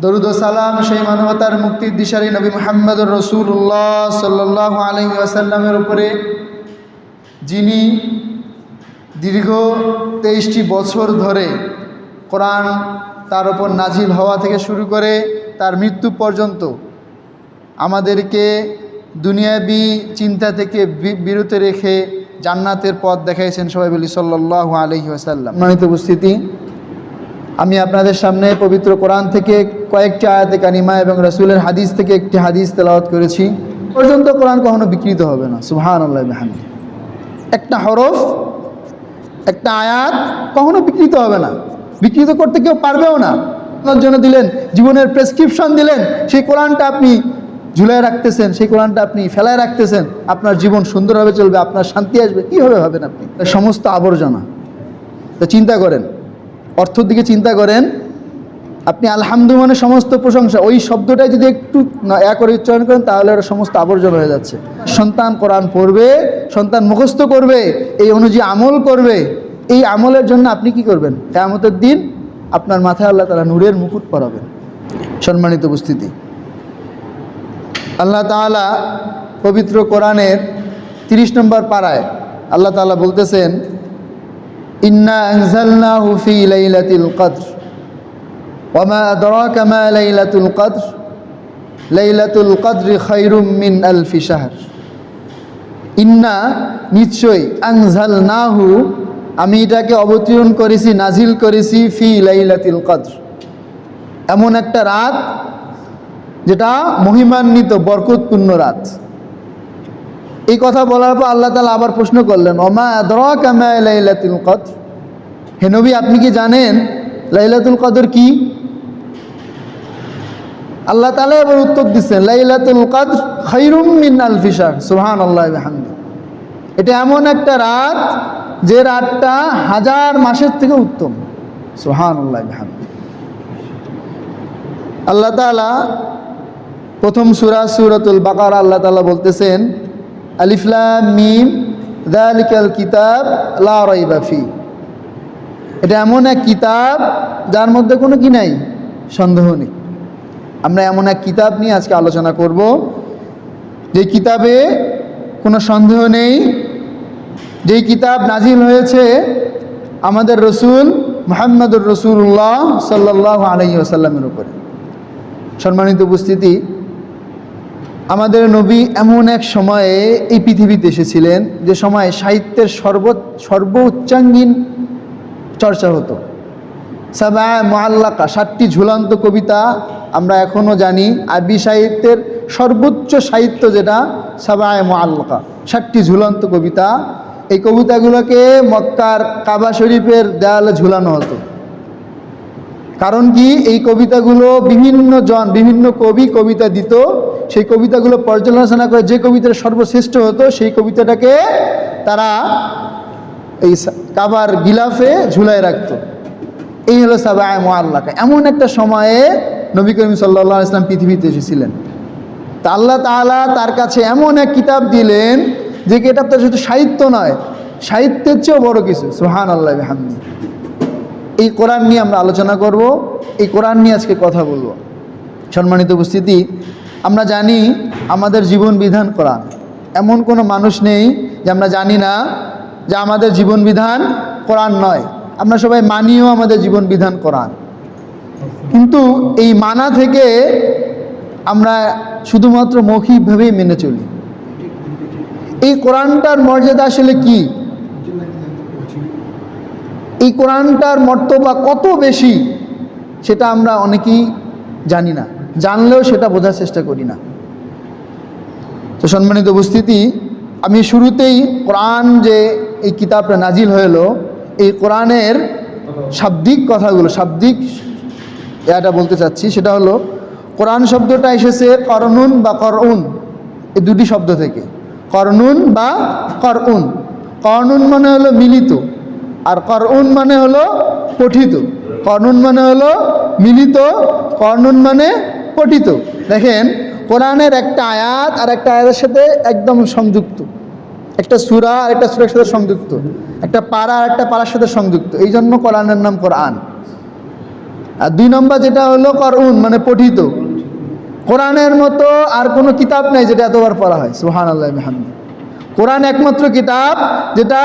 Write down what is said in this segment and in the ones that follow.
দরুদ সালাম সেই মানবতার মুক্তির দিশারি নবী মোহাম্মদ রসুল্লাহ সাল্লাহ আলহি আসাল্লামের উপরে, যিনি দীর্ঘ তেইশটি বছর ধরে কোরআন তার ওপর নাজিল হওয়া থেকে শুরু করে তার মৃত্যু পর্যন্ত আমাদেরকে দুনিয়াবি চিন্তা থেকে বিরত রেখে জান্নাতের পথ দেখাইছেন সবাই বলি সাল্লাহ আলহি আসাল্লাম মানিত উপস্থিতি আমি আপনাদের সামনে পবিত্র কোরআন থেকে কয়েকটি আয়াতে কানিমা এবং রসুলের হাদিস থেকে একটি হাদিস তেলাওয়াত করেছি। পর্যন্ত কোরআন কখনো বিকৃত হবে না। সুহান আল্লাহ মেহামি একটা হরফ, একটা আয়াত কখনো বিকৃত হবে না। বিকৃত করতে কেউ পারবেও না। আপনার জন্য দিলেন, জীবনের প্রেসক্রিপশন দিলেন, সেই কোরআনটা আপনি ঝুলায় রাখতেছেন, সেই কোরআনটা আপনি ফেলায় রাখতেছেন, আপনার জীবন সুন্দরভাবে চলবে, আপনার শান্তি আসবে। কীভাবে হবেন আপনি? সমস্ত আবর্জনা। তা চিন্তা করেন অর্থর দিকে চিন্তা করেন, আপনি আলহামদু মানে সমস্ত প্রশংসা, ওই শব্দটাই যদি একটু এক করে উচ্চারণ করেন, তাহলে ওটা সমস্ত আবর্জনা হয়ে যাচ্ছে। সন্তান কোরআন পড়বে, সন্তান মুখস্থ করবে, এই অনুযায়ী আমল করবে, এই আমলের জন্য আপনি কি করবেন? কেয়ামতের দিন আপনার মাথায় আল্লাহ তালা নূরের মুকুট পরাবেন। সম্মানিত উপস্থিতি। আল্লাহ তাআলা পবিত্র কোরআনের তিরিশ নম্বর পাড়ায় আল্লাহ তাআলা বলতেছেন ইন্না আনজালনাহু ফি লাইলাতিল কদর ওয়ামা আদরাকা মা লাইলাতুল কদর লাইলাতুল কদরি খায়রুম মিন আলফি শাহর ইন্না নিশ্চয়ই আনজালনাহু আমি এটাকে অবতীর্ণ করেছি, নাজিল করেছি ফি লাইলাতিল কদর এমন একটা রাত, যেটা মহিমান্বিত, বরকতপূর্ণ রাত। এই কথা বলার পর আল্লাহ তালা আবার প্রশ্ন করলেন, ওমা আদরাকা মা লাইলাতুল কদর? হে নবী, আপনি কি জানেন লাইলাতুল কদর কি? আল্লাহ তালা এবার উত্তর দিচ্ছেন, লাইলাতুল কদর খৈরুম মিন শাহর সুহান আল্লাহ এটা এমন একটা রাত, যে রাতটা হাজার মাসের থেকে উত্তম। সুহান আল্লাহ আল্লাহ তালা প্রথম সুরা সুরাতুল বাকার, আল্লাহ তালা বলতেছেন আলিফলাম মিম দালিকাল কিতাব, লা রাইবা ফি। এটা এমন এক কিতাব যার মধ্যে কোনো কি নাই? সন্দেহ নেই। আমরা এমন এক কিতাব নিয়ে আজকে আলোচনা করব। যে কিতাবে কোনো সন্দেহ নেই, যেই কিতাব নাজিল হয়েছে আমাদের রসুল মোহাম্মদুর রসুল্লাহ সাল্লাহ আলহি আসাল্লামের উপরে। সম্মানিত উপস্থিতি আমাদের নবী এমন এক সময়ে এই পৃথিবীতে এসেছিলেন যে সময় সাহিত্যের সর্ব সর্ব উচ্চাঙ্গীন চর্চা হতো। সাবা মোয়াল্লাকা সাতটি ঝুলন্ত কবিতা আমরা এখনও জানি। আরবি সাহিত্যের সর্বোচ্চ সাহিত্য যেটা সাবায় মোয়াল্লাকা সাতটি ঝুলন্ত কবিতা। এই কবিতাগুলোকে মক্কার কাবা শরীফের দেয়ালে ঝুলানো হতো। কারণ কি? এই কবিতাগুলো বিভিন্ন জন, বিভিন্ন কবি কবিতা দিত। সেই কবিতাগুলো পর্যালোচনা করে যে কবিতাটা সর্বশ্রেষ্ঠ হতো, সেই কবিতাটাকে তারা এই কাবার গিলাফে ঝুলায় রাখত। এই হলো সাবায় মোয়াল্লাকা এমন একটা সময়ে নবী করিম সাল্লা ইসলাম পৃথিবীতে এসেছিলেন। তা আল্লাহ তাআলা তার কাছে এমন এক কিতাব দিলেন, যে কিতাবটা শুধু সাহিত্য নয়, সাহিত্যের চেয়েও বড় কিছু। সুহান আল্লাহ হামদি এই কোরআন নিয়ে আমরা আলোচনা করব, এই কোরআন নিয়ে আজকে কথা বলব। সম্মানিত উপস্থিতি আমরা জানি আমাদের জীবন বিধান কোরআন। এমন কোনো মানুষ নেই যে আমরা জানি না যে আমাদের জীবন বিধান কোরআন নয়। আমরা সবাই মানিও আমাদের জীবন বিধান কোরআন। কিন্তু এই মানা থেকে আমরা শুধুমাত্র মৌখিকভাবেই মেনে চলি। এই কোরআনটার মর্যাদা আসলে কি? এই কোরআনটার মর্তবা কত বেশি সেটা আমরা অনেকেই জানি না। জানলেও সেটা বোঝার চেষ্টা করি না। তো সম্মানিত উপস্থিতি, আমি শুরুতেই কোরআন যে এই কিতাবটা নাজিল হলো এই কোরআনের শাব্দিক কথাগুলো, শাব্দিক এটা বলতে চাচ্ছি, সেটা হলো, কোরআন শব্দটা এসেছে করনুন বা করউন, এই দুটি শব্দ থেকে। করনুন বা করউন। করনুন মানে হলো মিলিত, আর করউন মানে হলো পঠিত। করনুন মানে হলো মিলিত, করনুন মানে পঠিত। দেখেন, কোরআনের একটা আয়াত আর একটা আয়াতের সাথে একদম সংযুক্ত। একটা সুরা আর একটা সুরের সাথে সংযুক্ত। একটা পাড়া আর একটা পাড়ার সাথে সংযুক্ত। এই জন্য কোরআনের নাম কোরআন। আর দুই নম্বর যেটা হলো করুন মানে পঠিত। কোরআনের মতো আর কোনো কিতাব নেই যেটা এতবার পড়া হয়। সুহান আল্লাহ মেহাম্মদ কোরআন একমাত্র কিতাব যেটা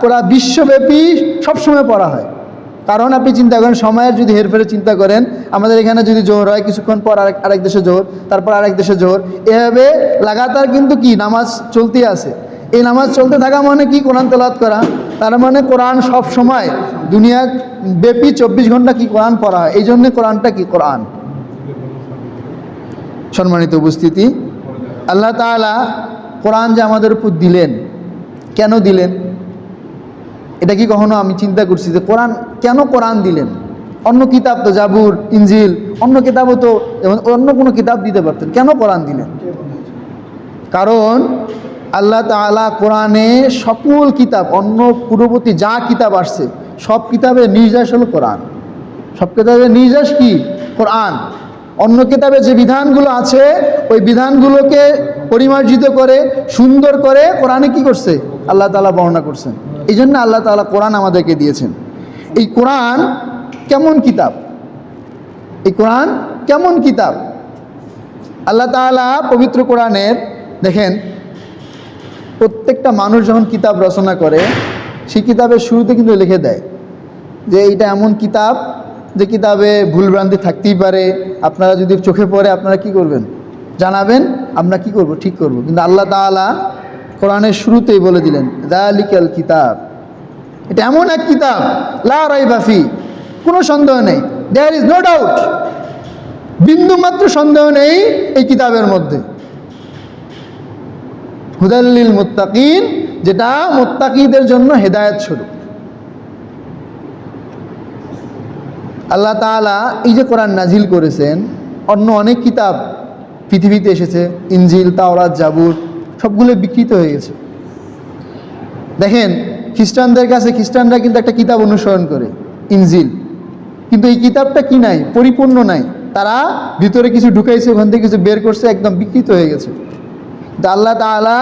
পুরা বিশ্বব্যাপী সবসময় পড়া হয়। কারণ আপনি চিন্তা করেন, সময়ের যদি হেরফেরে চিন্তা করেন, আমাদের এখানে যদি জোর হয়, কিছুক্ষণ পর আরেক আরেক দেশে জোর তারপর আরেক দেশে জোর এভাবে লাগাতার কিন্তু কি নামাজ চলতেই আছে। এই নামাজ চলতে থাকা মানে কি কোরআন তেলাওয়াত করা? তার মানে কোরআন সব সময় দুনিয়া ব্যাপী চব্বিশ ঘণ্টা কি কোরআন পড়া হয়? এই জন্যে কোরআনটা কি কোরআন? সম্মানিত উপস্থিতি, আল্লাহ তাআলা কোরআন যে আমাদের উপর দিলেন, কেন দিলেন? এটা কি কখনো আমি চিন্তা করছি যে কোরআন কেন কোরআন দিলেন? অন্য কিতাব তো জাবুর ইঞ্জিল অন্য কিতাবও তো অন্য কোনো কিতাব দিতে পারতেন, কেন কোরআন দিলেন? কারণ আল্লাহ তাআলা কোরআনে সকল কিতাব, অন্য পূর্ববর্তী যা কিতাব আসছে, সব কিতাবের নির্যাস হলো কোরআন। সব কিতাবের নির্যাস কি? কোরআন। অন্য কিতাবে যে বিধানগুলো আছে, ওই বিধানগুলোকে পরিমার্জিত করে, সুন্দর করে কোরআনে কি করছে? আল্লাহ তাআলা বর্ণনা করছেন। এই জন্য আল্লাহ তাআলা কোরআন আমাদেরকে দিয়েছেন। এই কোরআন কেমন কিতাব? এই কোরআন কেমন কিতাব? আল্লাহ তাআলা পবিত্র কোরআনের, দেখেন, প্রত্যেকটা মানুষ যখন কিতাব রচনা করে, সেই কিতাবের শুরুতে কিন্তু লিখে দেয় যে এইটা এমন কিতাব যে কিতাবে ভুলভ্রান্তি থাকতেই পারে, আপনারা যদি চোখে পড়ে আপনারা কি করবেন? জানাবেন, আমরা কি করব? ঠিক করব। কিন্তু আল্লাহ তাআলা কোরআনের শুরুতেই বলে দিলেন দালিকাল কিতাব। এটা এমন এক কিতাব, লা কোনো সন্দেহ নেই। দেয়ার ইজ নো ডাউট বিন্দু মাত্র সন্দেহ নেই এই কিতাবের মধ্যে। হুদাল্লিল মুত্তাকিন, যেটা মুত্তাকিদের জন্য হেদায়ত স্বরূপ। আল্লাহ তাআলা এই যে কোরআন নাজিল করেছেন, অন্য অনেক কিতাব পৃথিবীতে এসেছে ইঞ্জিল তাওরাত জাবুর সবগুলো বিকৃত হয়ে গেছে। দেখেন, খ্রিস্টানদের কাছে, খ্রিস্টানরা কিন্তু একটা কিতাব অনুসরণ করে, ইনজিল। কিন্তু এই কিতাবটা কি নাই? পরিপূর্ণ নাই। তারা ভিতরে কিছু ঢুকাইছে, ওখান থেকে কিছু বের করছে, একদম বিকৃত হয়ে গেছে। আল্লাহ তাআলা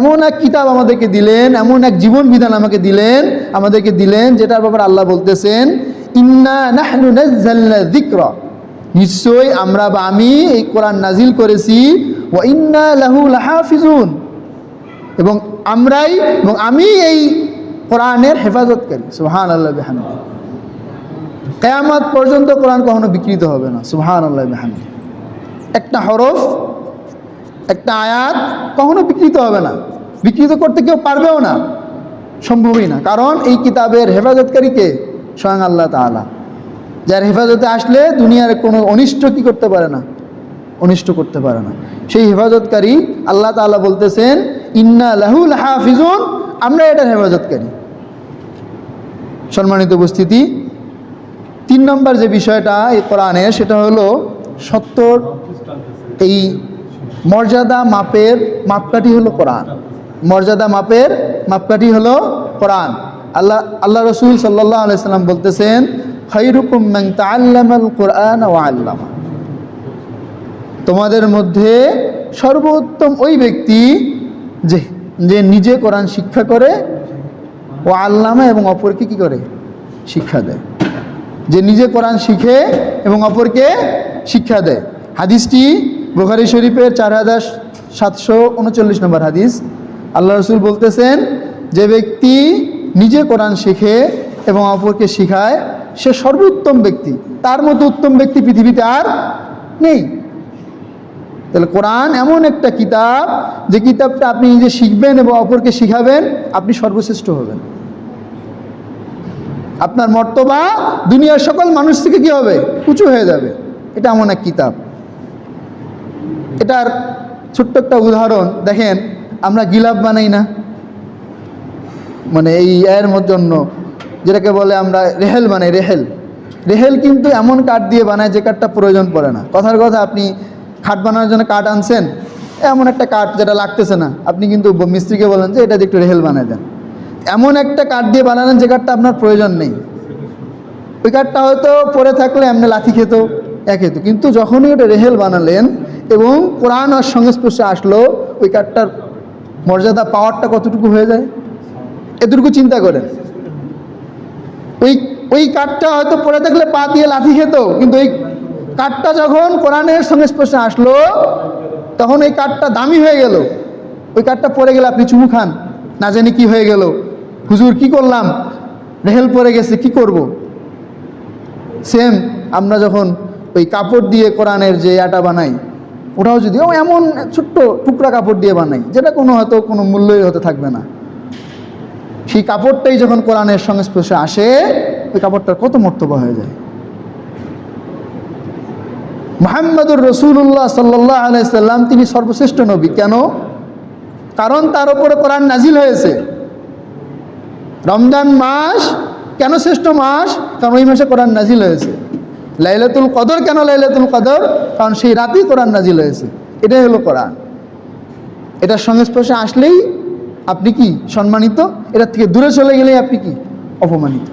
এমন এক কিতাব আমাদেরকে দিলেন, এমন এক জীবন বিধান আমাকে দিলেন, আমাদেরকে দিলেন, যেটার ব্যাপারে আল্লাহ বলতেছেন ইন্না নাহনু নাজ্জালনা যিকরা। নিশ্চয়ই আমরা বা আমি এই কোরআন নাজিল করেছি। ওয়া ইন্না লাহু লাহাফিজুন। এবং আমরাই এবং আমি এই কোরআনের হেফাজতকারী। সুবহান আল্লাহ বিহামদি কেয়ামত পর্যন্ত কোরআন কখনো বিকৃত হবে না। সুবহান আল্লাহ বিহামদি একটা হরফ, একটা আয়াত কখনো বিকৃত হবে না। বিকৃত করতে কেউ পারবেও না। সম্ভবই না। কারণ এই কিতাবের হেফাজতকারীকে স্বয়ং আল্লাহ তাআলা। যার হেফাজতে আসলে দুনিয়ার কোনো অনিষ্ট কি করতে পারে না? অনিষ্ট করতে পারে না। সেই হেফাজতকারী আল্লাহ তাআলা বলতেছেন, ইন্না লাহুল হাফিজুন আমরা এটার হেফাজতকারী। সম্মানিত উপস্থিতি, তিন নম্বর যে বিষয়টা এই কোরআনে, সেটা হলো সত্তর এই মর্যাদা মাপের মাপকাঠি হলো কোরআন। মর্যাদা মাপের মাপকাঠি হলো কোরআন। আল্লাহ আল্লাহ রসুল সাল্লাহ আলাইসাল্লাম বলতেছেন খৈরুকুম তাআল্লামাল কোরআন ওয়া আল্লামা। তোমাদের মধ্যে সর্বোত্তম ওই ব্যক্তি যে যে নিজে কোরআন শিক্ষা করে ও আল্লামা এবং অপরকে কি করে? শিক্ষা দেয়। যে নিজে কোরআন শিখে এবং অপরকে শিক্ষা দেয়। হাদিসটি বুখারি শরীফের চার হাজার সাতশো উনচল্লিশ নম্বর হাদিস। আল্লাহ রসুল বলতেছেন, যে ব্যক্তি নিজে কোরআন শিখে এবং অপরকে শিখায়, সে সর্বোত্তম ব্যক্তি। তার মতো উত্তম ব্যক্তি পৃথিবীতে আর নেই। তাহলে কোরআন এমন একটা কিতাব, যে কিতাবটা আপনি নিজে শিখবেন এবং অপরকে শিখাবেন, আপনি সর্বশ্রেষ্ঠ হবেন। আপনার মর্তবা দুনিয়ার সকল মানুষ থেকে কি হবে? উঁচু হয়ে যাবে। এটা এমন এক কিতাব। এটার ছোট্ট একটা উদাহরণ, দেখেন, আমরা গিলাপ বানাই না। মানে এই এর জন্য, যেটাকে বলে আমরা রেহেল বানাই, রেহেল। রেহেল কিন্তু এমন কাঠ দিয়ে বানায় যে কাঠটা প্রয়োজন পড়ে না। কথার কথা, আপনি খাট বানানোর জন্য কাঠ আনছেন, এমন একটা কাঠ যেটা লাগতেছে না। আপনি কিন্তু মিস্ত্রিকে বলেন যে, এটা একটু রেহেল বানায় দেন। এমন একটা কাঠ দিয়ে বানালেন যে কাঠটা আপনার প্রয়োজন নেই। ওই কাঠটা হয়তো পরে থাকলে এমনি লাথি খেত, এক খেত। কিন্তু যখনই ওটা রেহেল বানালেন এবং কোরআন আর সংস্পর্শে আসলো, ওই কাঠটার মর্যাদা পাওয়ারটা কতটুকু হয়ে যায়? এতটুকু চিন্তা করেন। ওই ওই কাঠটা হয়তো পড়ে থাকলে পা দিয়ে লাথি খেত, কিন্তু এই কাঠটা যখন কোরআনের সংস্পর্শে আসলো, তখন এই কাঠটা দামি হয়ে গেল। ওই কাঠটা পড়ে গেলে আপনি চুমু খান, না জানি কি হয়ে গেল। হুজুর কি করলাম? রেহেল পড়ে গেছে, কি করব। সেম আমরা যখন ওই কাপড় দিয়ে কোরআনের যে আটা বানাই, ওটাও যদি এমন ছোট্ট টুকরা কাপড় দিয়ে বানাই, যেটা কোনো হয়তো কোনো মূল্যই হতে থাকবে না। সেই কাপড়টাই যখন কোরআনের সংস্পর্শে আসে, ওই কাপড়টার কত মর্তবা হয়ে যায়। মোহাম্মদুর রসুল্লাহ সাল্লাহ আলাইসাল্লাম তিনি সর্বশ্রেষ্ঠ নবী। কেন? কারণ তার উপরে কোরআন নাজিল হয়েছে। রমজান মাস কেন শ্রেষ্ঠ মাস? কারণ ওই মাসে কোরআন নাজিল হয়েছে। লাইলাতুল কদর কেন লাইলাতুল কদর? কারণ সেই রাতেই কোরআন নাজিল হয়েছে। এটাই হলো কোরআন। এটার সংস্পর্শে আসলেই আপনি কি সম্মানিত? এটার থেকে দূরে চলে গেলেই আপনি কি অপমানিত?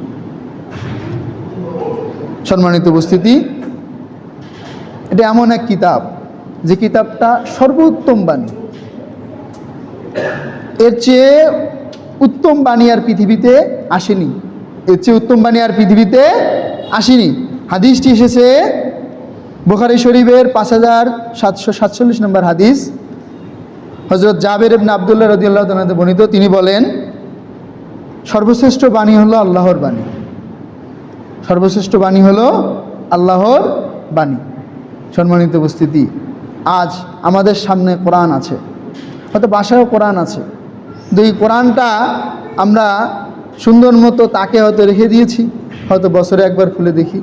সম্মানিত উপস্থিতি। এটা এমন এক কিতাব, যে কিতাবটা সর্বোত্তম বাণী। এর চেয়ে উত্তম বাণী আর পৃথিবীতে আসেনি। এর চেয়ে উত্তম বাণী আর পৃথিবীতে আসেনি। হাদিসটি এসেছে বুখারি শরীফের পাঁচ হাজার সাতশো সাতচল্লিশ নম্বর হাদিস। হজরত জাবের ইবনে আবদুল্লাহ রদিউল্লাহ তালাতে বর্ণিত, তিনি বলেন, সর্বশ্রেষ্ঠ বাণী হলো আল্লাহর বাণী। সর্বশ্রেষ্ঠ বাণী হলো আল্লাহর বাণী। সম্মানিত উপস্থিতি, আজ আমাদের সামনে কোরআন আছে হয়তো বাসায়ও কোরআন আছে। কিন্তু এই কোরআনটা আমরা সুন্দর মতো তাকে হয়তো রেখে দিয়েছি, হয়তো বছরে একবার খুলে দেখি,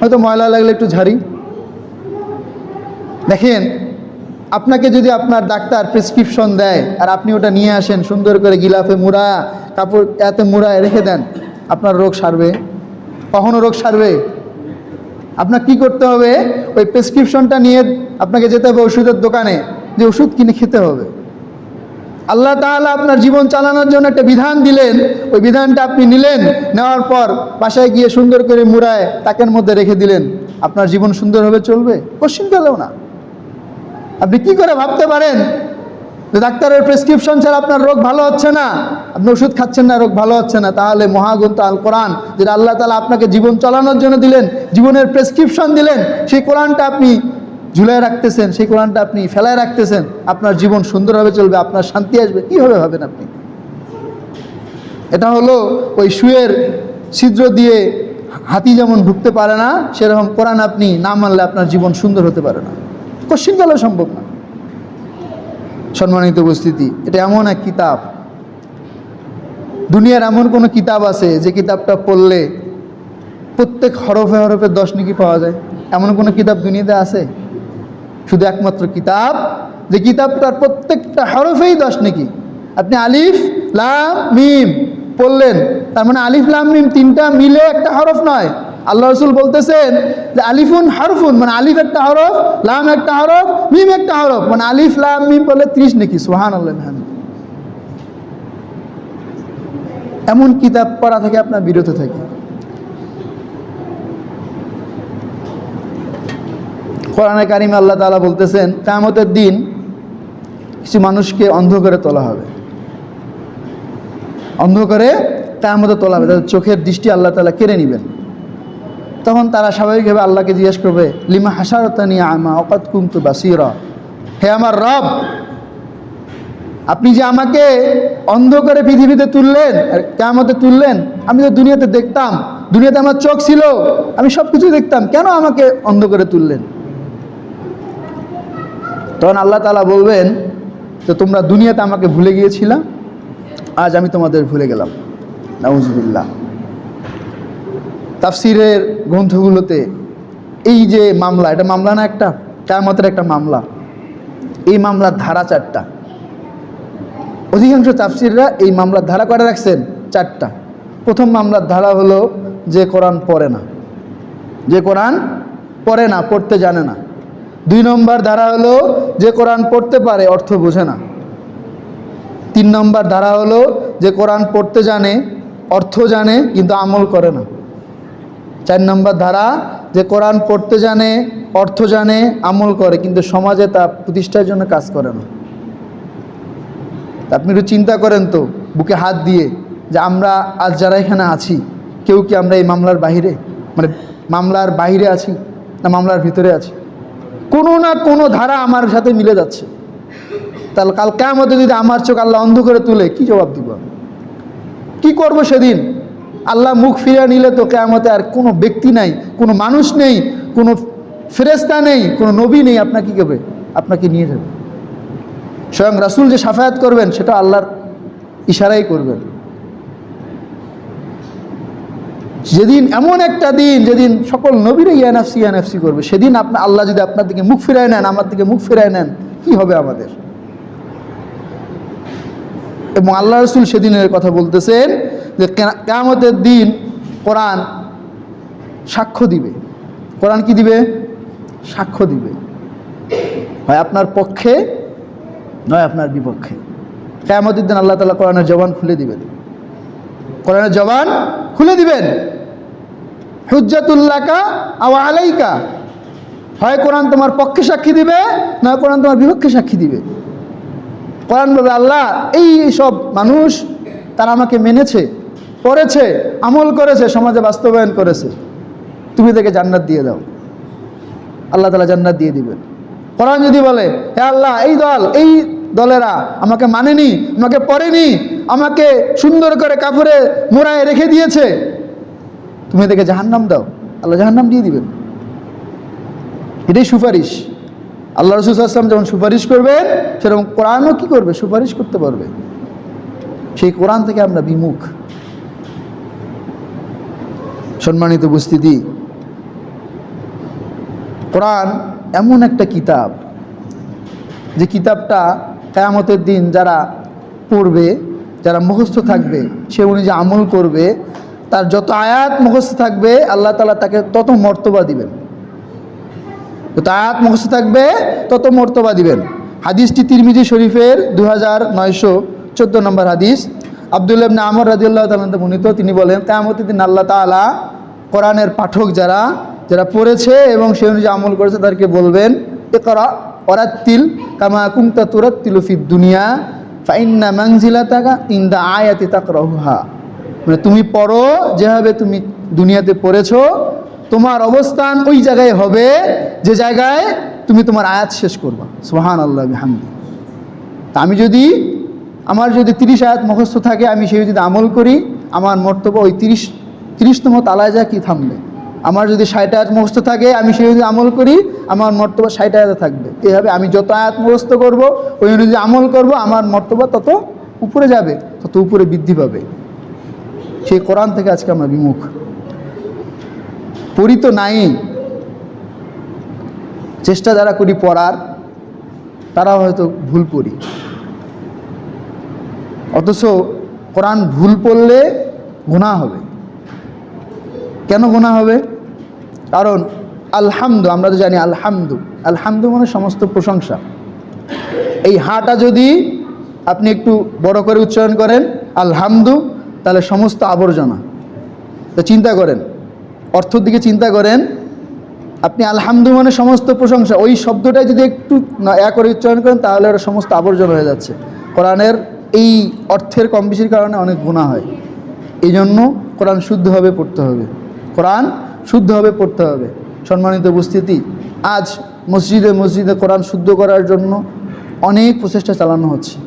হয়তো ময়লা লাগলে একটু ঝাড়ি। দেখেন আপনাকে যদি আপনার ডাক্তার প্রেসক্রিপশন দেয় আর আপনি ওটা নিয়ে আসেন, সুন্দর করে গিলাফে মুড়া, কাপড় এতে মুড়ায় রেখে দেন, আপনার রোগ সারবে। কখনো রোগ সারবে? আপনার কি করতে হবে? ওই প্রেসক্রিপশনটা নিয়ে আপনাকে যেতে হবে ওষুধের দোকানে, যে ওষুধ কিনে খেতে হবে। আল্লাহ তাআলা আপনার জীবন চালানোর জন্য একটা বিধান দিলেন। ওই বিধানটা আপনি নিলেন, নেওয়ার পর বাসায় গিয়ে সুন্দর করে মুড়ায়, তাকের মধ্যে রেখে দিলেন। আপনার জীবন সুন্দরভাবে চলবে? কোশ্চিন গেলেও না। আপনি কি করে ভাবতে পারেন? যে ডাক্তারের প্রেসক্রিপশন ছাড়া আপনার রোগ ভালো হচ্ছে না। আপনি ওষুধ খাচ্ছেন না, রোগ ভালো হচ্ছে না। তাহলে মহাগ্রন্থ আল কোরআন যেটা আল্লাহ তালা আপনাকে জীবন চালানোর জন্য দিলেন, জীবনের প্রেসক্রিপশন দিলেন, সেই কোরআনটা আপনি ঝুলায় রাখতেছেন, সেই কোরআনটা আপনি ফেলায় রাখতেছেন। আপনার জীবন সুন্দরভাবে চলবে, আপনার শান্তি আসবে। কীভাবে ভাবেন আপনি? এটা হলো ওই শুয়ের ছিদ্র দিয়ে হাতি যেমন ঢুকতে পারে না, সেরকম কোরআন আপনি না মানলে আপনার জীবন সুন্দর হতে পারে না। কোশ্চিন গেলেও সম্ভব না। সম্মানিত উপস্থিতি, এটা এমন এক কিতাব। দুনিয়ার এমন কোনো কিতাব আছে যে কিতাবটা পড়লে প্রত্যেক হরফে হরফে দশ নিকি পাওয়া যায়? এমন কোনো কিতাব দুনিয়াতে আছে? শুধু একমাত্র কিতাব? যে কিতাবটার প্রত্যেকটা হরফেই দশ নাকি? আপনি আলিফ, লাম, মিম পড়লেন, তার মানে আলিফ, লাম, মিম তিনটা মিলে একটা হরফ নয়। আল্লাহ রসুল বলতেছেন যে আলিফুন হারফুন মানে আলিফ একটা হরফ, লাম একটা হরফ, মিম একটা হরফ মানে আলিফ, লাম, মিম বললে ত্রিশ নাকি? সোহান আল্লাহ এমন কিতাব পড়া থেকে আপনার বিরত থাকে। কোরআনে কারিমে আল্লাহ তাআলা বলতেছেন কামতের দিন কিছু মানুষকে অন্ধ করে তোলা হবে। অন্ধ করে কামতে তোলা হবে তাদের চোখের দৃষ্টি আল্লাহ তালা কেড়ে নেবেন। তখন তারা স্বাভাবিকভাবে আল্লাহকে জিজ্ঞেস করবে, লিমা হাসারতানি আমা অকাত কুমতু বাসিরা? হে আমার রব, আপনি যে আমাকে অন্ধ করে পৃথিবীতে তুললেন কেমতে তুললেন, আমি তো দুনিয়াতে দেখতাম, দুনিয়াতে আমার চোখ ছিল, আমি সব কিছু দেখতাম, কেন আমাকে অন্ধ করে তুললেন? তখন আল্লাহ তালা বলবেন যে তোমরা দুনিয়াতে আমাকে ভুলে গিয়েছিলাম আজ আমি তোমাদের ভুলে গেলাম। নাউজুবিল্লাহ। তাফসিরের গ্রন্থগুলোতে এই যে মামলা, এটা মামলা না একটা? কেয়ামতের একটা মামলা। এই মামলার ধারা চারটা। অধিকাংশ তাফসিররা এই মামলার ধারা করে রাখছেন চারটা। প্রথম মামলার ধারা হলো যে কোরআন পড়ে না। যে কোরআন পড়ে না, পড়তে জানে না। দুই নম্বর ধারা হলো যে কোরআন পড়তে পারে, অর্থ বোঝে না। তিন নম্বর ধারা হলো যে কোরআন পড়তে জানে, অর্থ জানে, কিন্তু আমল করে না। চার নম্বর ধারা যে কোরআন পড়তে জানে, অর্থ জানে, আমল করে, কিন্তু সমাজে তা প্রতিষ্ঠার জন্য কাজ করে না। আপনি একটু চিন্তা করেন তো, বুকে হাত দিয়ে, যে আমরা আজ যারা এখানে আছি, কেউ কি আমরা এই মামলার বাহিরে? মানে মামলার বাহিরে আছি না মামলার ভিতরে আছি? কোনো না কোনো ধারা আমার সাথে মিলে যাচ্ছে। তাহলে কাল কেমতে যদি আমার চোখ আল্লাহ অন্ধ করে তুলে, কি জবাব দিব? কি করব সেদিন? আল্লাহ মুখ ফিরে নিলে তো কেমতে আর কোনো ব্যক্তি নাই, কোনো মানুষ নেই, কোনো ফেরেস্তা নেই, কোনো নবী নেই আপনাকে কী করবে? আপনাকে নিয়ে যাবে। স্বয়ং রাসূল যে সাফায়াত করবেন, সেটা আল্লাহর ইশারাই করবেন। যেদিন এমন একটা দিন, যেদিন সকল নবীরা ইয়ানাফসি ইয়ানাফসি করবে, সেদিন আপনার আল্লাহ যদি আপনার দিকে মুখ ফিরায় নেন, আমার দিকে মুখ ফিরায় নেন, কি হবে আমাদের? এবং আল্লাহ রসুল সেদিনের কথা বলতেছেন যে কেয়ামতের দিন কোরআন সাক্ষ্য দিবে। কোরআন কি দিবে? সাক্ষ্য দিবে। হয় আপনার পক্ষে, নয় আপনার বিপক্ষে। কেয়ামতের দিন আল্লাহ তালা কোরআনের জবান খুলে দিবেন। কোরআনের জবান খুলে দিবেন। হুজ্জাতুল্লাকা আও আলাইকা। হয় কোরআন তোমার পক্ষে সাক্ষী দিবে, না কোরআন তোমার বিপক্ষে সাক্ষী দিবে। কোরআন বলবে, আল্লাহ, এই সব মানুষ, তারা আমাকে মেনেছে। পড়েছে আমল করেছে, সমাজে বাস্তবায়ন করেছে। তুমি তাকে জান্নাত দিয়ে দাও। আল্লাহ তালা জান্নাত দিয়ে দিবেন। কোরআন যদি বলে, হে আল্লাহ, এই দল, এই দলেরা আমাকে মানেনি, আমাকে পড়েনি, আমাকে সুন্দর করে কাপড়ে মোড়ায় রেখে দিয়েছে, তুমি এদেরকে জাহান্নাম দাও। আল্লাহ জাহান্নাম দিয়ে দিবেন। এটাই সুপারিশ। আল্লাহ রসুল আসলাম যেমন সুপারিশ করবেন, সেরকম কোরআনও কি করবে? সুপারিশ করতে পারবে। সেই কোরআন থেকে আমরা বিমুখ। সম্মানিত উপস্থিতি। কোরআন এমন একটা কিতাব, যে কিতাবটা কেয়ামতের দিন যারা পড়বে, যারা মুখস্থ থাকবে, সে অনুযায়ী আমল করবে, তার যত আয়াত মুখস্থ থাকবে, আল্লাহ তালা তাকে তত মর্তবা দিবেন। যত আয়াত মুখস্থ থাকবে, তত মর্তবা দিবেন। হাদিসটি তিরমিজি শরীফের দু হাজার নয়শো চোদ্দ নম্বর হাদিস। আবদুল্লাহ আমর রাজিউল্লাহ তালান্ত বর্ণিত। তিনি বলেন, কেয়ামতের দিন আল্লাহ তালা কোরআনের পাঠক যারা যারা পড়েছে এবং সেই অনুযায়ী আমল করেছে তাদেরকে বলবেন এ করা অরাত্তিল কামা কুমতা তুরাত্তিলুফিদ দুনিয়া, ফাইন্না মাংজিলা তাকা ইন্দা আয়াতি তাক রহুহা মানে তুমি পড়ো যেভাবে তুমি দুনিয়াতে পড়েছো, তোমার অবস্থান ওই জায়গায় হবে যে জায়গায় তুমি তোমার আয়াত শেষ করবা। সোহান আল্লাহ হামদি তা আমি যদি, আমার যদি তিরিশ আয়াত মুখস্থ থাকে, আমি সেই যদি আমল করি, আমার মর্তব্য ওই তিরিশ তিরিশতম তালায় যা কি থামবে? আমার যদি ষাট আয়াত মুখস্থ থাকে, আমি সেই যদি আমল করি, আমার মর্তব্য ষাট আয়াতে থাকবে। এইভাবে আমি যত আয়াত মুখস্থ করব, ওই অনুযায়ী আমল করব, আমার মর্তব্য তত উপরে যাবে, তত উপরে বৃদ্ধি পাবে। সেই কোরআন থেকে আজকে আমরা বিমুখ। পড়ি তো নাই। চেষ্টা যারা করি পড়ার, তারা হয়তো ভুল পড়ি। অথচ কোরআন ভুল পড়লে গুণা হবে। কেন গুণা হবে? কারণ আলহামদু, আমরা তো জানি আলহামদু। আলহামদু মানে সমস্ত প্রশংসা। এই হাটা যদি আপনি একটু বড় করে উচ্চারণ করেন, আলহামদু, তাহলে সমস্ত আবর্জনা। তো চিন্তা করেন, অর্থর দিকে চিন্তা করেন, আপনি আলহামদু মানে সমস্ত প্রশংসা। ওই শব্দটাই যদি একটু ন- এক করে উচ্চারণ করেন, তাহলে ওটা সমস্ত আবর্জনা হয়ে যাচ্ছে। কোরআনের এই অর্থের কম বেশির কারণে অনেক গুণা হয়। এই জন্য কোরআন শুদ্ধভাবে পড়তে হবে। কোরআন শুদ্ধভাবে পড়তে হবে। সম্মানিত উপস্থিতি, আজ মসজিদে মসজিদে কোরআন শুদ্ধ করার জন্য অনেক প্রচেষ্টা চালানো হচ্ছে।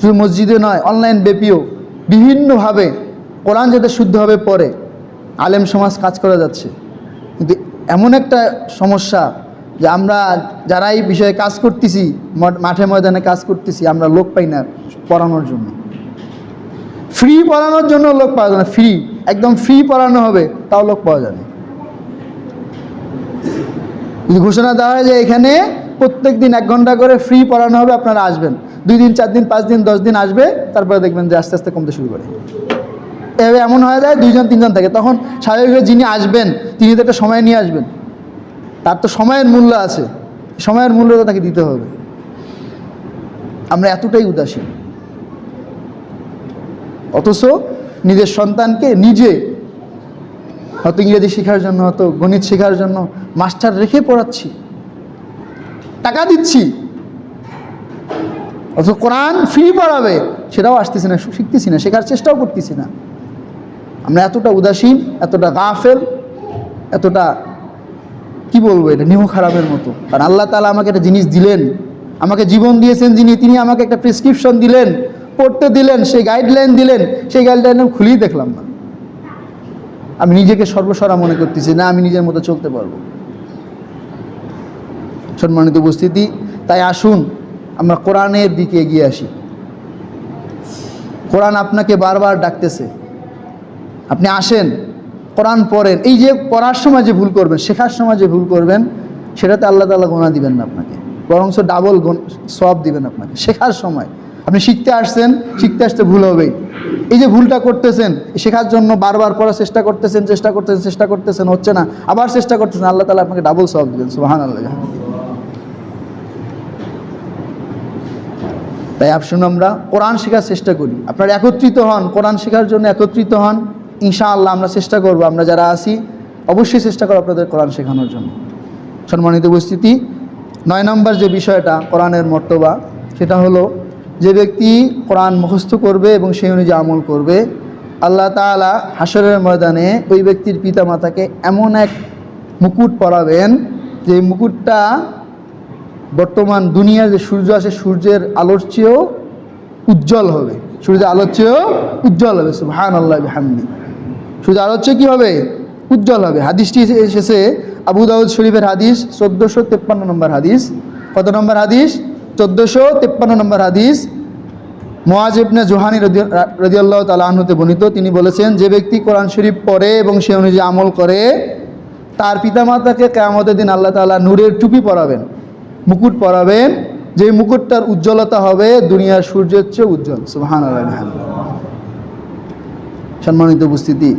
শুধু মসজিদে নয়, অনলাইন ব্যাপীও বিভিন্নভাবে কোরআন যাতে শুদ্ধভাবে পড়ে, আলেম সমাজ কাজ করা যাচ্ছে। কিন্তু এমন একটা সমস্যা যে আমরা যারা এই বিষয়ে কাজ করতেছি, মঠ- ময়দানে কাজ করতেছি, আমরা লোক পাই না পড়ানোর জন্য। ফ্রি পড়ানোর জন্য লোক পাওয়া যায় না। ফ্রি একদম ফ্রি পড়ানো হবে, তাও লোক পাওয়া যাবে যদি ঘোষণা দেওয়া হয় যে এখানে প্রত্যেক দিন এক ঘণ্টা করে ফ্রি পড়ানো হবে, আপনারা আসবেন। দুই দিন, চার দিন, পাঁচ দিন, দশ দিন আসবে, তারপরে দেখবেন যে আস্তে আস্তে কমতে শুরু করে। এভাবে এমন হয়ে যায়, দুইজন, তিনজন থাকে। তখন স্বাভাবিকভাবে যিনি আসবেন, তিনি তো একটা সময় নিয়ে আসবেন। তার তো সময়ের মূল্য আছে। সময়ের মূল্য তাকে দিতে হবে। আমরা এতটাই উদাসীন। অথচ নিজের সন্তানকে নিজে হয়তো ইংরেজি শেখার জন্য, হয়তো গণিত শেখার জন্য মাস্টার রেখে পড়াচ্ছি, টাকা দিচ্ছি, অথচ কোরআন ফ্রি পড়াবে, সেটাও আসতেছি না, শিখতেছি না, শেখার চেষ্টাও করতেছি না। আমরা এতটা উদাসীন, এতটা গাফেল, এতটা, কি বলব এটা, নিহ খারাপের মতো। কারণ আল্লাহ তালা আমাকে একটা জিনিস দিলেন, আমাকে জীবন দিয়েছেন যিনি, তিনি আমাকে একটা প্রেসক্রিপশন দিলেন পড়তে দিলেন, সেই গাইডলাইন দিলেন, সেই গাইডলাইন আমি খুলেই দেখলাম না। আমি নিজেকে সর্বসরা মনে করতেছি, না, আমি নিজের মতো চলতে পারব। সম্মানিত উপস্থিতি, তাই আসুন, আমরা কোরআনের দিকে এগিয়ে আসি। কোরআন আপনাকে বারবার ডাকতেছে। আপনি আসেন, কোরআন পড়েন, এই যে পড়ার সময় যে ভুল করবেন, শেখার সময় যে ভুল করবেন, সেটাতে আল্লাহ তাআলা গোনা দিবেন না আপনাকে। বরঞ্চ ডাবল সব দিবেন আপনাকে। শেখার সময় আপনি শিখতে আসছেন, শিখতে আসতে ভুল হবেই এই যে ভুলটা করতেছেন, শেখার জন্য বারবার পড়ার চেষ্টা করতেছেন চেষ্টা করতেছেন চেষ্টা করতেছেন, হচ্ছে না। আবার চেষ্টা করতেছেন, আল্লাহ তালা আপনাকে ডাবল সব দিবেন সুবাহান আল্লাহ তাই আসুন আমরা কোরআন শেখার চেষ্টা করি। আপনারা একত্রিত হন, কোরআন শেখার জন্য একত্রিত হন। ইনশাআল্লাহ আমরা চেষ্টা করব, আমরা যারা আছি, অবশ্যই চেষ্টা করব আপনাদের কোরআন শেখানোর জন্য। সম্মানিত উপস্থিতি, নয় নম্বর যে বিষয়টা কোরআনের মর্তবা, সেটা হলো যে ব্যক্তি কোরআন মুখস্থ করবে এবং সেই অনুযায়ী আমল করবে, আল্লাহ তাআলা হাসরের ময়দানে ওই ব্যক্তির পিতামাতাকে এমন এক মুকুট পরাবেন যে মুকুটটা বর্তমান দুনিয়ার যে সূর্য আছে সূর্যের আলোর চেয়েও উজ্জ্বল হবে। সূর্যের আলোর চেয়েও উজ্জ্বল হবে সুহান আল্লাহ হামদি সূর্য আলোর চেয়ে কী হবে? উজ্জ্বল হবে। হাদিসটি এসে- এসেছে আবু দাউদ শরীফের হাদিস, চোদ্দোশো তেপ্পান্ন নম্বর হাদিস। কত নম্বর হাদিস? চোদ্দোশো তেপ্পান্ন নম্বর হাদিস। মোয়াজ ইবনে জোহানি রদিয়াল্লাহ তালা আহনুতে বর্ণিত, তিনি বলেছেন, যে ব্যক্তি কোরআন শরীফ পড়ে এবং সে অনুযায়ী আমল করে, তার পিতামাতাকে কেয়ামতের দিন আল্লাহ তাআলা নূরের টুপি পরাবেন, মুকুট পরাবেন। যে মুকুটটার উজ্জ্বলতা হবে, দুনিয়ার সূর্যের চেয়ে উজ্জ্বল। সুবহান সম্মানিত উপস্থিতি,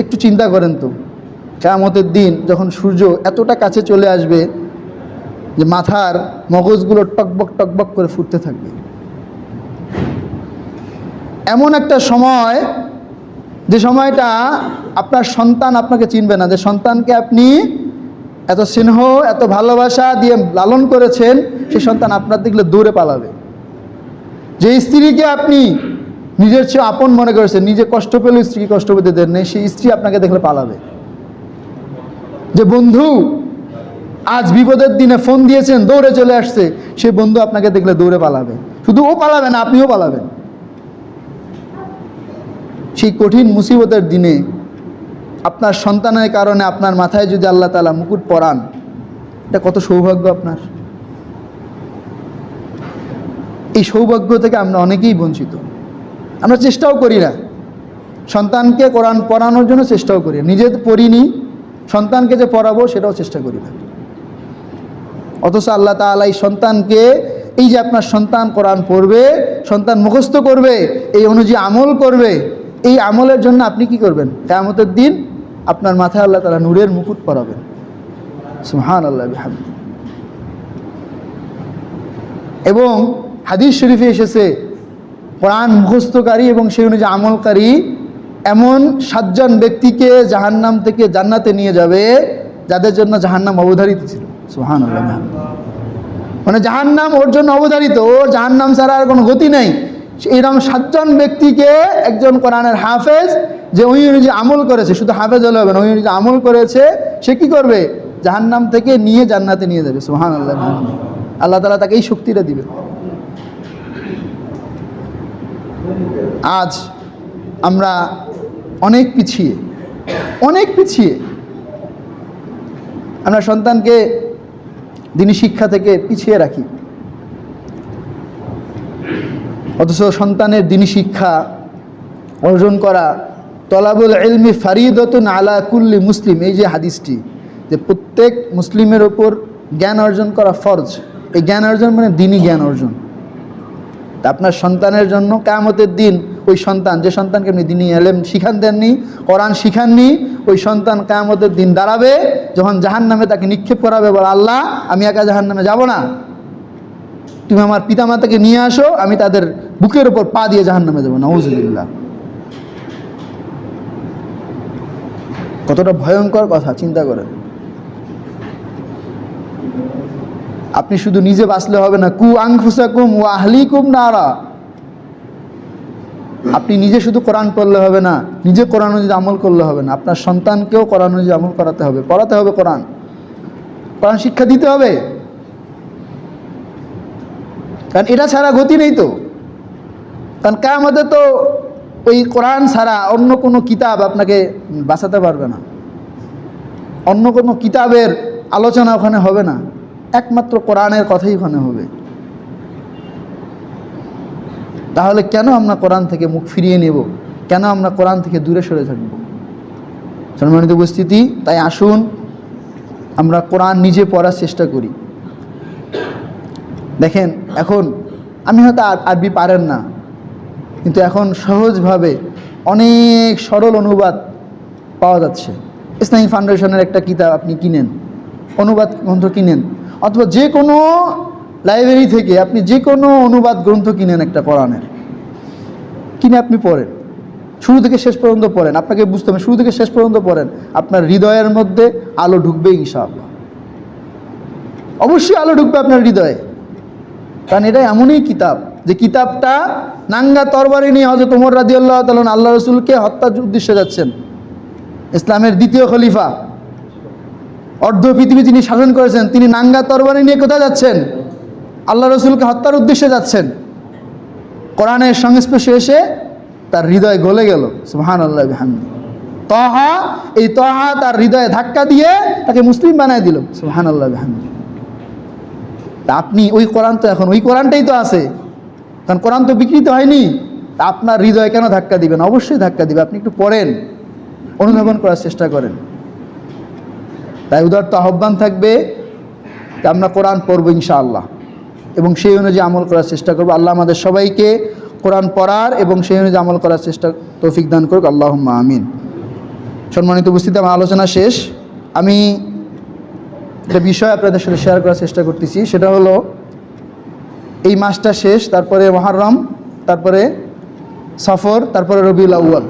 একটু চিন্তা করেন তো, কেয়ামতের দিন যখন সূর্য এতটা কাছে চলে আসবে যে মাথার মগজগুলো টকবক টকবক করে ফুটতে থাকবে। এমন একটা সময়, যে সময়টা আপনার সন্তান আপনাকে চিনবে না, যে সন্তানকে আপনি এত স্নেহ, এত ভালোবাসা দিয়ে লালন করেছেন সেই সন্তান আপনার দেখলে দূরে পালাবে। যে স্ত্রীকে আপনি নিজের চেয়ে আপন মনে করেছেন, নিজে কষ্ট পেলেও স্ত্রীকে কষ্ট পেতে দেন নেই, সেই স্ত্রী আপনাকে দেখলে পালাবে। যে বন্ধু আজ বিপদের দিনে ফোন দিয়েছেন, দৌড়ে চলে আসছে। সে বন্ধু আপনাকে দেখলে দৌড়ে পালাবে। শুধু ও পালাবে না, আপনিও পালাবেন। সেই কঠিন মুসিবতের দিনে আপনার সন্তানের কারণে আপনার মাথায় যদি আল্লাহ তালা মুকুট পরান, এটা কত সৌভাগ্য আপনার। এই সৌভাগ্য থেকে আমরা অনেকেই বঞ্চিত। আমরা চেষ্টাও করি না। সন্তানকে কোরআন পড়ানোর জন্য চেষ্টাও করি। নিজে পড়িনি, সন্তানকে যে পড়াবো সেটাও চেষ্টা করি না। অথচ আল্লাহ তাআলা এই সন্তানকে, এই যে আপনার সন্তান কোরআন পড়বে, সন্তান মুখস্থ করবে, এই অনুযায়ী আমল করবে, এই আমলের জন্য আপনি কি করবেন? কেয়ামতের দিন আপনার মাথায় আল্লাহ তাআলা নূরের মুকুট পরাবেন। সুহান আল্লাহ এবং হাদিস শরীফে এসেছে, কোরআন মুখস্থকারী এবং সেই অনুযায়ী আমলকারী এমন সাতজন ব্যক্তিকে জাহান্নাম থেকে জান্নাতে নিয়ে যাবে, যাদের জন্য জাহান্নাম অবধারিত ছিল। সুহান। মানে জাহান্নাম ওর জন্য অবধারিত, ওর জাহান নাম ছাড়া আর কোনো গতি নেই। এইরকম সাতজন ব্যক্তিকে একজন কোরআনের হাফেজ, যে ওই অনুযায়ী আমল করেছে, শুধু হাফেজ হলে হবে না, ওই অনুযায়ী আমল করেছে, সে কি করবে? জাহান্নাম থেকে নিয়ে জান্নাতে নিয়ে যাবে সুহান আল্লাহ আল্লাহ তালা তাকে এই শক্তিটা দিবে। আজ আমরা অনেক পিছিয়ে অনেক পিছিয়ে আমরা সন্তানকে দিনী শিক্ষা থেকে পিছিয়ে রাখি। অথচ সন্তানের দিনী শিক্ষা অর্জন করা তলাবুল এলমি ফারিদতুন আলা কুল্লি মুসলিম, এই যে হাদিসটি, যে প্রত্যেক মুসলিমের ওপর জ্ঞান অর্জন করা ফরজ। এই জ্ঞান অর্জন মানে দিনী জ্ঞান অর্জন। আপনার সন্তানের জন্য কামতের দিন ওই সন্তান, যে সন্তানকে আপনি দিনী এলেম শিখান দেননি, কোরআন শিখাননি, ওই সন্তান কামতের দিন দাঁড়াবে, যখন জাহান নামে তাকে নিক্ষেপ করাবে, বলে, আল্লাহ, আমি একা জাহান নামে যাব না। তুমি আমার পিতামাতাকে নিয়ে আসো, আমি তাদের বুকের ওপর পা দিয়ে জাহান নামে যাব। নওয়াজুবিল্লাহ কতটা ভয়ঙ্কর কথা, চিন্তা করেন। আপনি শুধু নিজে বাঁচলে হবে না, কু আংফুসাকুম ও আহলিকুম নারা। আপনি নিজে শুধু কোরআন পড়লে হবে না, নিজে কোরআন অনুযায়ী আমল করলে হবে না, আপনার সন্তানকেও কোরআন অনুযায়ী আমল করাতে হবে, পড়াতে হবে কোরআন। কোরআন শিক্ষা দিতে হবে। কারণ এটা ছাড়া গতি নেই তো। কারণ কে আমাদের তো ওই কোরআন ছাড়া অন্য কোনো কিতাব আপনাকে বাঁচাতে পারবে না। অন্য কোনো কিতাবের আলোচনা ওখানে হবে না। একমাত্র কোরআনের কথাই ওখানে হবে। তাহলে কেন আমরা কোরআন থেকে মুখ ফিরিয়ে নেব? কেন আমরা কোরআন থেকে দূরে সরে থাকব? সম্মানিত উপস্থিতি, তাই আসুন আমরা কোরআন নিজে পড়ার চেষ্টা করি। দেখেন, এখন আমি হয়তো আর- আরবি পারেন না, কিন্তু এখন সহজভাবে অনেক সরল অনুবাদ পাওয়া যাচ্ছে। ইসলামিক ফাউন্ডেশনের একটা কিতাব আপনি কিনেন, অনুবাদ গ্রন্থ কিনেন, অথবা যে কোনো লাইব্রেরি থেকে আপনি যে কোনো অনুবাদ গ্রন্থ কিনেন একটা কোরআনের। কিনে আপনি পড়েন। শুরু থেকে শেষ পর্যন্ত পড়েন। আপনাকে বুঝতে হবে, শুরু থেকে শেষ পর্যন্ত পড়েন। আপনার হৃদয়ের মধ্যে আলো ঢুকবে, ইনশাআল্লাহ। অবশ্যই আলো ঢুকবে আপনার হৃদয়ে। কারণ এটা এমনই কিতাব যে কিতাবটা নাঙ্গা তরবারি নিয়ে হজরত ওমর রাজি আল্লাহ তালন আল্লাহ রসুলকে হত্যার উদ্দেশ্যে যাচ্ছেন। ইসলামের দ্বিতীয় খলিফা। অর্ধ পৃথিবী যিনি শাসন করেছেন, তিনি নাঙ্গা তরবারি নিয়ে কোথায় যাচ্ছেন? আল্লাহ রসুলকে হত্যার উদ্দেশ্যে যাচ্ছেন। কোরআনের সংস্পর্শে এসে তার হৃদয় গলে গেল। সুহান আল্লাহ হামদি তহা, এই তহা তার হৃদয়ে ধাক্কা দিয়ে তাকে মুসলিম বানায় দিল। সুহান আল্লাহ হামদি আপনি ওই কোরআন তো এখন, ওই কোরআনটাই তো আছে। কারণ কোরআন তো বিকৃত হয়নি। তা আপনার হৃদয় কেন ধাক্কা দিবেন? অবশ্যই ধাক্কা দিবে। আপনি একটু পড়েন। অনুধাবন করার চেষ্টা করেন। তাই উদার তো আহ্বান থাকবে আমরা কোরআন পড়ব ইনশাআল্লাহ। এবং সেই অনুযায়ী আমল করার চেষ্টা করব। আল্লাহ আমাদের সবাইকে কোরআন পড়ার এবং সেই অনুযায়ী আমল করার চেষ্টা, তৌফিক দান করুক। আল্লাহ আমিন। সম্মানিত উপস্থিতি, আমার আলোচনা শেষ। আমি একটা বিষয় আপনাদের সাথে শেয়ার করার চেষ্টা করতেছি। সেটা হলো, এই মাসটা শেষ, তারপরে মহারম, তারপরে সফর, তারপরে রবিউল আউ্য়াল।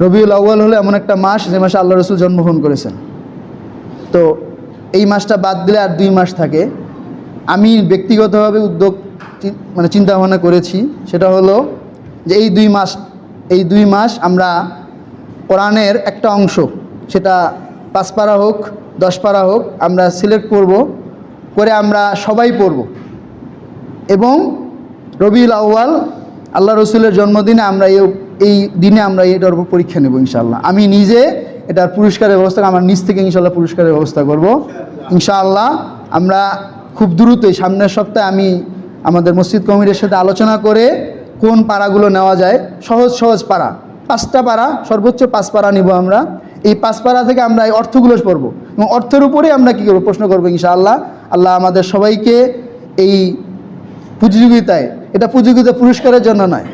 রবিউল আউ্য়াল হলো এমন একটা মাস, যে মাসে আল্লাহ রসুল জন্মগ্রহণ করেছেন। তো এই মাসটা বাদ দিলে আর দুই মাস থাকে। আমি ব্যক্তিগতভাবে উদ্যোগ মানে চিন্তা ভাবনা করেছি। সেটা হলো যে এই দুই মাস, এই দুই মাস আমরা কোরআনের একটা অংশ, সেটা পাঁচ পারা হোক, দশ পারা হোক, আমরা সিলেক্ট করব, করে আমরা সবাই পড়ব। এবং রবিউল আউ্য়াল, আল্লাহ রসুলের জন্মদিনে আমরা এই এই দিনে আমরা এটার উপর পরীক্ষা নেব ইনশাল্লাহ আমি নিজে এটার পুরস্কারের ব্যবস্থা, আমার নিজ থেকে ইনশাল্লাহ পুরস্কারের ব্যবস্থা করব। ইনশাআল্লাহ আমরা খুব দ্রুতই সামনের সপ্তাহে আমি আমাদের মসজিদ কমিটির সাথে আলোচনা করে কোন পাড়াগুলো নেওয়া যায়। সহজ সহজ পাড়া। পাঁচটা পাড়া, সর্বোচ্চ পাঁচ পাড়া নিব আমরা। এই পাঁচ পাড়া থেকে আমরা এই অর্থগুলো পড়ব এবং অর্থের উপরে আমরা কী করব প্রশ্ন করব ইনশাআল্লাহ। আল্লাহ আমাদের সবাইকে এই প্রতিযোগিতায়, এটা প্রতিযোগিতা পুরস্কারের জন্য নয়।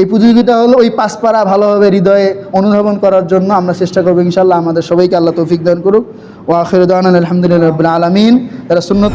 এই প্রতিযোগিতা হলো ওই পাঁচপাড়া ভালোভাবে হৃদয়ে অনুধাবন করার জন্য আমরা চেষ্টা করব ইনশাল্লাহ আমাদের সবাইকে আল্লাহ তৌফিক দান করুক। ও আখিরুদ্দান আলহামদুলিল্লাহ আলমিন। তারা সুন্নত